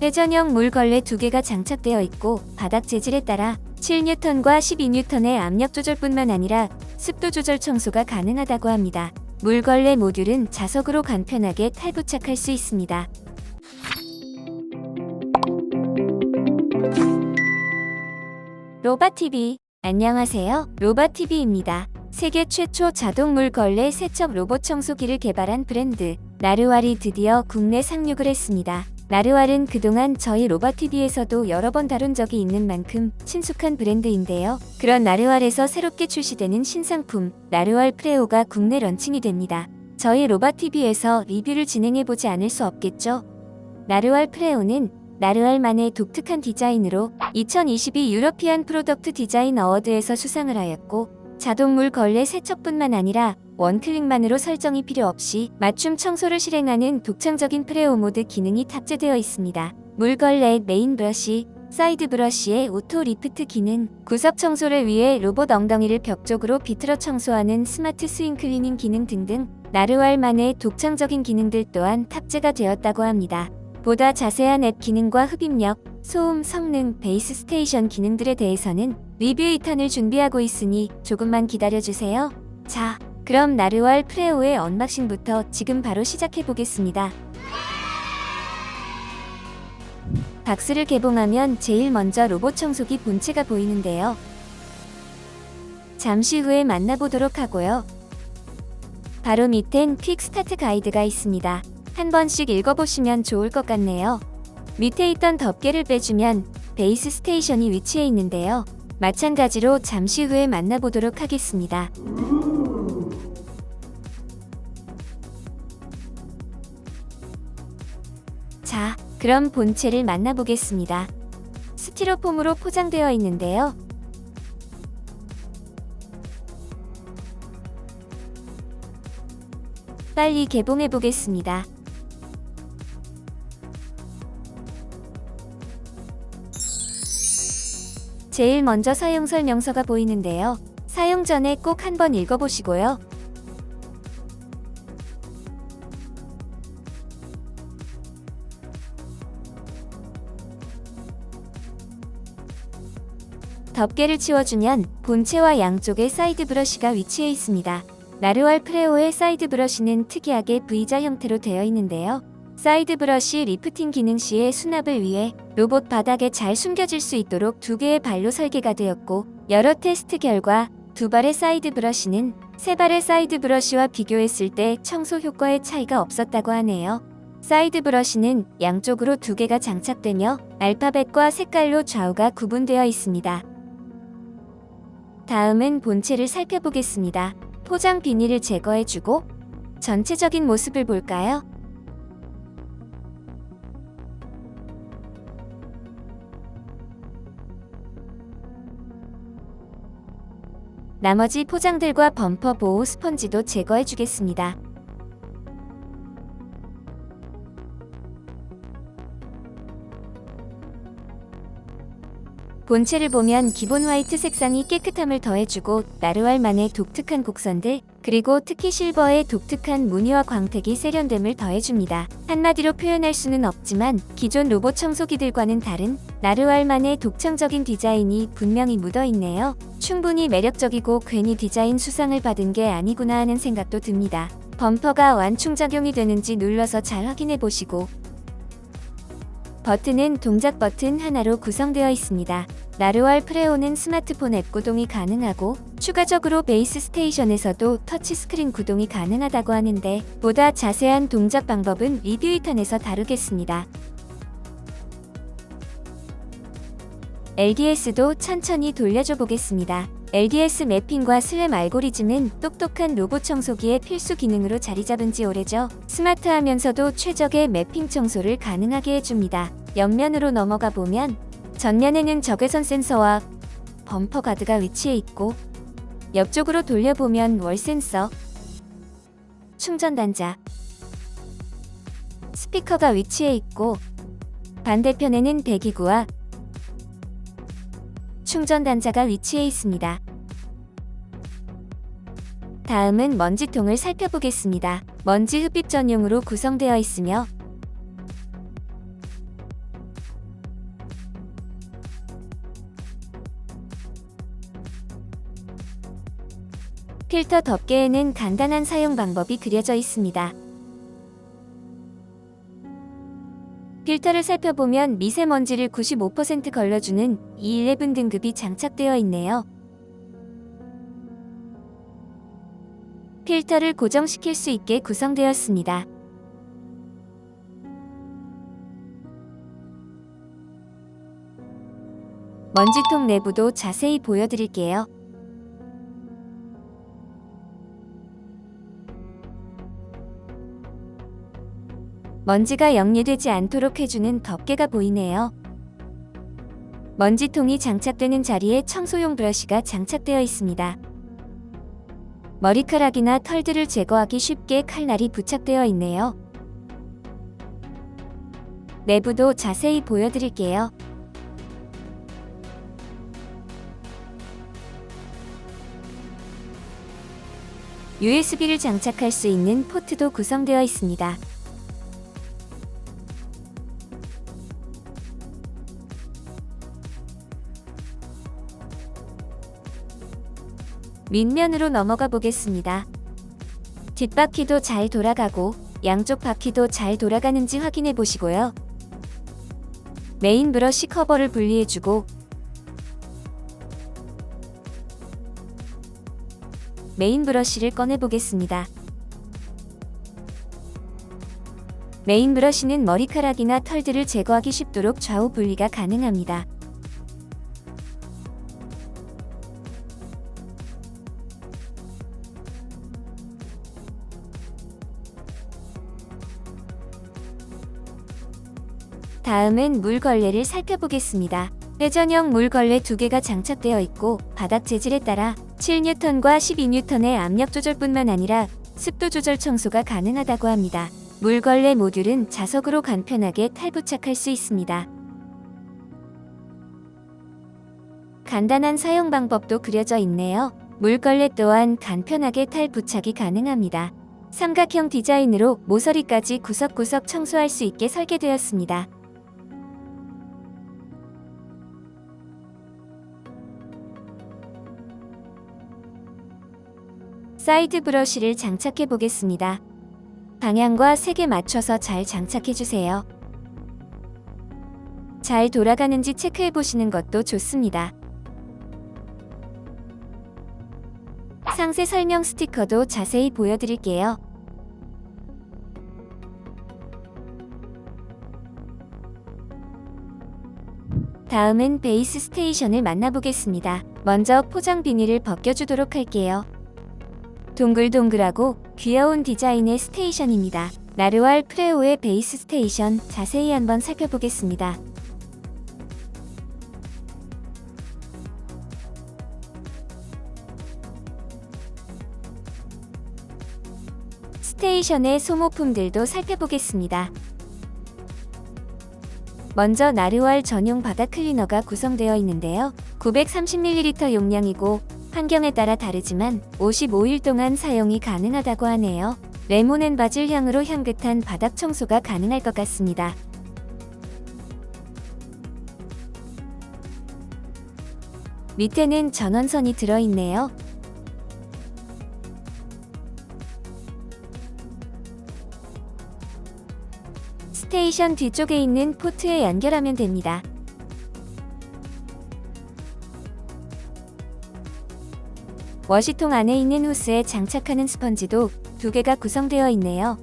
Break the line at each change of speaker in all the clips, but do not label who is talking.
회전형 물걸레 두 개가 장착되어 있고 바닥 재질에 따라 7N과 12N의 압력 조절뿐만 아니라 습도 조절 청소가 가능하다고 합니다. 물걸레 모듈은 자석으로 간편하게 탈부착할 수 있습니다. 로바TV 안녕하세요. 로바TV입니다. 세계 최초 자동 물걸레 세척 로봇 청소기를 개발한 브랜드 나르왈이 드디어 국내 상륙을 했습니다. 나르왈은 그동안 저희 로바TV에서도 여러 번 다룬 적이 있는 만큼 친숙한 브랜드인데요. 그런 나르왈에서 새롭게 출시되는 신상품 나르왈 프레오가 국내 런칭이 됩니다. 저희 로바TV에서 리뷰를 진행해보지 않을 수 없겠죠? 나르왈 프레오는 나르알만의 독특한 디자인으로 2022 유러피안 프로덕트 디자인 어워드에서 수상을 하였고 자동물 걸레 세척뿐만 아니라 원클릭만으로 설정이 필요 없이 맞춤 청소를 실행하는 독창적인 프레오 모드 기능이 탑재되어 있습니다. 물걸레 메인 브러쉬, 사이드 브러쉬의 오토 리프트 기능, 구석 청소를 위해 로봇 엉덩이를 벽 쪽으로 비틀어 청소하는 스마트 스윙 클리닝 기능 등등 나르왈만의 독창적인 기능들 또한 탑재가 되었다고 합니다. 보다 자세한 앱 기능과 흡입력, 소음, 성능, 베이스 스테이션 기능들에 대해서는 리뷰 2탄을 준비하고 있으니 조금만 기다려주세요. 자, 그럼 나르왈 프레오의 언박싱부터 지금 바로 시작해 보겠습니다. 박스를 개봉하면 제일 먼저 로봇 청소기 본체가 보이는데요. 잠시 후에 만나보도록 하고요. 바로 밑엔 퀵 스타트 가이드가 있습니다. 한 번씩 읽어보시면 좋을 것 같네요. 밑에 있던 덮개를 빼주면 베이스 스테이션이 위치해 있는데요. 마찬가지로 잠시 후에 만나보도록 하겠습니다. 그럼 본체를 만나보겠습니다. 스티로폼으로 포장되어 있는데요. 빨리 개봉해 보겠습니다. 제일 먼저 사용 설명서가 보이는데요. 사용 전에 꼭 한번 읽어보시고요. 덮개를 치워주면 본체와 양쪽에 사이드 브러쉬가 위치해 있습니다. 나르왈 프레오의 사이드 브러쉬는 특이하게 V자 형태로 되어 있는데요. 사이드 브러쉬 리프팅 기능 시에 수납을 위해 로봇 바닥에 잘 숨겨질 수 있도록 두 개의 발로 설계가 되었고 여러 테스트 결과 두 발의 사이드 브러쉬는 세 발의 사이드 브러쉬와 비교했을 때 청소 효과의 차이가 없었다고 하네요. 사이드 브러쉬는 양쪽으로 두 개가 장착되며 알파벳과 색깔로 좌우가 구분되어 있습니다. 다음은 본체를 살펴보겠습니다. 포장 비닐을 제거해주고 전체적인 모습을 볼까요? 나머지 포장들과 범퍼 보호 스펀지도 제거해 주겠습니다. 본체를 보면 기본 화이트 색상이 깨끗함을 더해주고 나르왈만의 독특한 곡선들 그리고 특히 실버의 독특한 무늬와 광택이 세련됨을 더해줍니다. 한마디로 표현할 수는 없지만 기존 로봇 청소기들과는 다른 나르왈만의 독창적인 디자인이 분명히 묻어있네요. 충분히 매력적이고 괜히 디자인 수상을 받은 게 아니구나 하는 생각도 듭니다. 범퍼가 완충작용이 되는지 눌러서 잘 확인해 보시고 버튼은 동작 버튼 하나로 구성되어 있습니다. 나르왈 프레오는 스마트폰 앱 구동이 가능하고 추가적으로 베이스 스테이션에서도 터치스크린 구동이 가능하다고 하는데 보다 자세한 동작 방법은 리뷰 2탄에서 다루겠습니다. LDS도 천천히 돌려줘 보겠습니다. LDS 매핑과 슬램 알고리즘은 똑똑한 로봇 청소기의 필수 기능으로 자리 잡은 지 오래죠. 스마트하면서도 최적의 매핑 청소를 가능하게 해줍니다. 옆면으로 넘어가 보면 전면에는 적외선 센서와 범퍼 가드가 위치해 있고 옆쪽으로 돌려보면 월 센서, 충전 단자, 스피커가 위치해 있고 반대편에는 배기구와 충전 단자가 위치해 있습니다. 다음은 먼지통을 살펴보겠습니다. 먼지 흡입 전용으로 구성되어 있으며 필터 덮개에는 간단한 사용 방법이 그려져 있습니다. 필터를 살펴보면 미세먼지를 95% 걸러주는 E11 등급이 장착되어 있네요. 필터를 고정시킬 수 있게 구성되었습니다. 먼지통 내부도 자세히 보여드릴게요. 먼지가 역류되지 않도록 해주는 덮개가 보이네요. 먼지통이 장착되는 자리에 청소용 브러쉬가 장착되어 있습니다. 머리카락이나 털들을 제거하기 쉽게 칼날이 부착되어 있네요. 내부도 자세히 보여드릴게요. USB를 장착할 수 있는 포트도 구성되어 있습니다. 밑면으로 넘어가 보겠습니다. 뒷바퀴도 잘 돌아가고 양쪽 바퀴도 잘 돌아가는지 확인해 보시고요. 메인 브러쉬 커버를 분리해주고 메인 브러쉬를 꺼내 보겠습니다. 메인 브러쉬는 머리카락이나 털들을 제거하기 쉽도록 좌우 분리가 가능합니다. 다음은 물걸레를 살펴보겠습니다. 회전형 물걸레 두 개가 장착되어 있고 바닥 재질에 따라 7N과 12N의 압력 조절뿐만 아니라 습도 조절 청소가 가능하다고 합니다. 물걸레 모듈은 자석으로 간편하게 탈부착할 수 있습니다. 간단한 사용 방법도 그려져 있네요. 물걸레 또한 간편하게 탈부착이 가능합니다. 삼각형 디자인으로 모서리까지 구석구석 청소할 수 있게 설계되었습니다. 사이드 브러쉬를 장착해 보겠습니다. 방향과 색에 맞춰서 잘 장착해 주세요. 잘 돌아가는지 체크해 보시는 것도 좋습니다. 상세 설명 스티커도 자세히 보여드릴게요. 다음은 베이스 스테이션을 만나보겠습니다. 먼저 포장 비닐을 벗겨주도록 할게요. 동글동글하고 귀여운 디자인의 스테이션입니다. 나르왈 프레오의 베이스 스테이션 자세히 한번 살펴보겠습니다. 스테이션의 소모품들도 살펴보겠습니다. 먼저 나르왈 전용 바닥 클리너가 구성되어 있는데요. 930ml 용량이고 환경에 따라 다르지만 55일 동안 사용이 가능하다고 하네요. 레몬 앤 바질 향으로 향긋한 바닥 청소가 가능할 것 같습니다. 밑에는 전원선이 들어있네요. 스테이션 뒤쪽에 있는 포트에 연결하면 됩니다. 워시통 안에 있는 호스에 장착하는 스펀지도 두 개가 구성되어 있네요.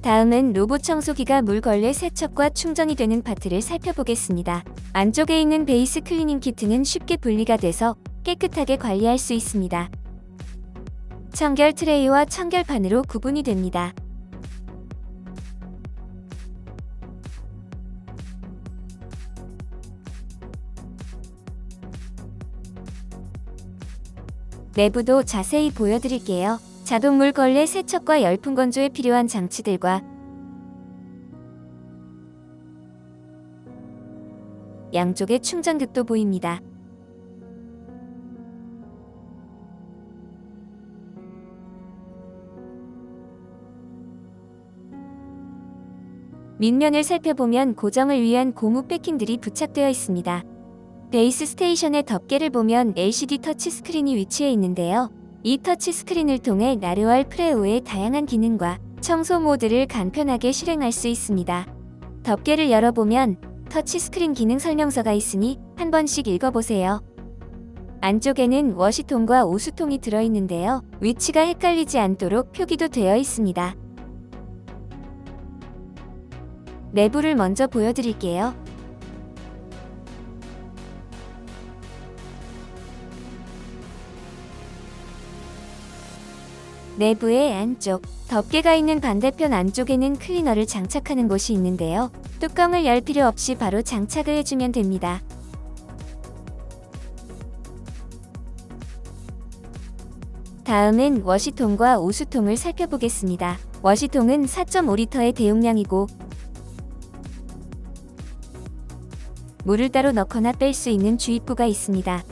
다음은 로봇 청소기가 물걸레 세척과 충전이 되는 파트를 살펴보겠습니다. 안쪽에 있는 베이스 클리닝 키트는 쉽게 분리가 돼서 깨끗하게 관리할 수 있습니다. 청결 트레이와 청결판으로 구분이 됩니다. 내부도 자세히 보여드릴게요. 자동 물걸레 세척과 열풍 건조에 필요한 장치들과 양쪽에 충전극도 보입니다. 밑면을 살펴보면 고정을 위한 고무 패킹들이 부착되어 있습니다. 베이스 스테이션의 덮개를 보면 LCD 터치 스크린이 위치해 있는데요. 이 터치 스크린을 통해 나르왈 프레오의 다양한 기능과 청소 모드를 간편하게 실행할 수 있습니다. 덮개를 열어보면 터치 스크린 기능 설명서가 있으니 한 번씩 읽어보세요. 안쪽에는 워시통과 오수통이 들어있는데요. 위치가 헷갈리지 않도록 표기도 되어 있습니다. 내부를 먼저 보여드릴게요. 내부의 안쪽, 덮개가 있는 반대편 안쪽에는 클리너를 장착하는 곳이 있는데요. 뚜껑을 열 필요 없이 바로 장착을 해주면 됩니다. 다음은 워시통과 오수통을 살펴보겠습니다. 워시통은 4.5리터의 대용량이고 물을 따로 넣거나 뺄 수 있는 주입구가 있습니다.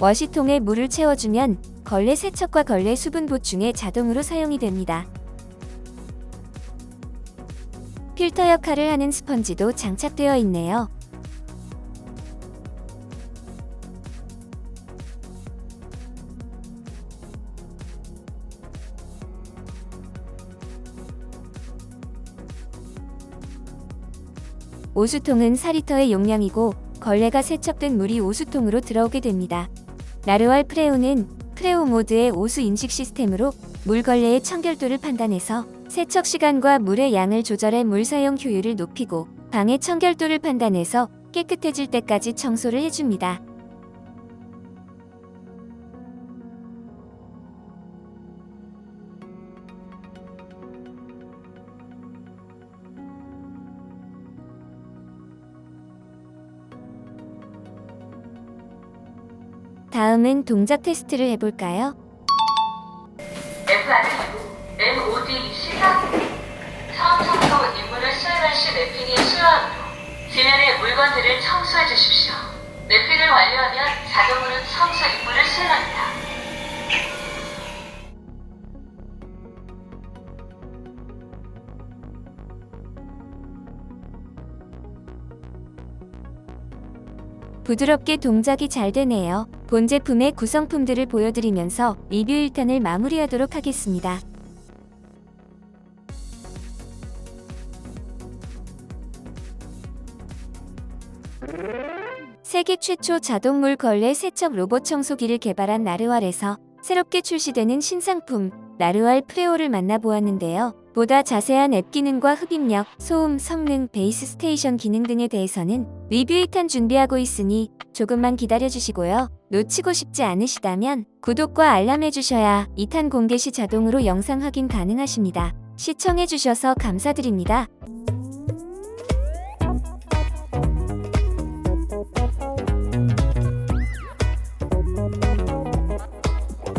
워시통에 물을 채워주면 걸레 세척과 걸레 수분 보충에 자동으로 사용이 됩니다. 필터 역할을 하는 스펀지도 장착되어 있네요. 오수통은 4리터의 용량이고 걸레가 세척된 물이 오수통으로 들어오게 됩니다. 나르왈 프레오는 프레오 모드의 오수 인식 시스템으로 물 걸레의 청결도를 판단해서 세척 시간과 물의 양을 조절해 물 사용 효율을 높이고 방의 청결도를 판단해서 깨끗해질 때까지 청소를 해줍니다. 다음은 동작 테스트를 해볼까요?
F는 MOD 시작 처음 청소 임무를 수행할 시 랩핑이 수요하므로 지면의 물건들을 청소해 주십시오. 랩핑을 완료하면 자동으로 청소 임무를 수행합니다.
부드럽게 동작이 잘 되네요. 본 제품의 구성품들을 보여드리면서 리뷰 1탄을 마무리하도록 하겠습니다. 세계 최초 자동물 걸레 세척 로봇 청소기를 개발한 나르왈에서 새롭게 출시되는 신상품 나르왈 프레오를 만나보았는데요. 보다 자세한 앱 기능과 흡입력, 소음, 성능, 베이스 스테이션 기능 등에 대해서는 리뷰 1탄 준비하고 있으니 조금만 기다려주시고요. 놓치고 싶지 않으시다면 구독과 알람 해주셔야 2탄 공개 시 자동으로 영상 확인 가능하십니다. 시청해주셔서 감사드립니다.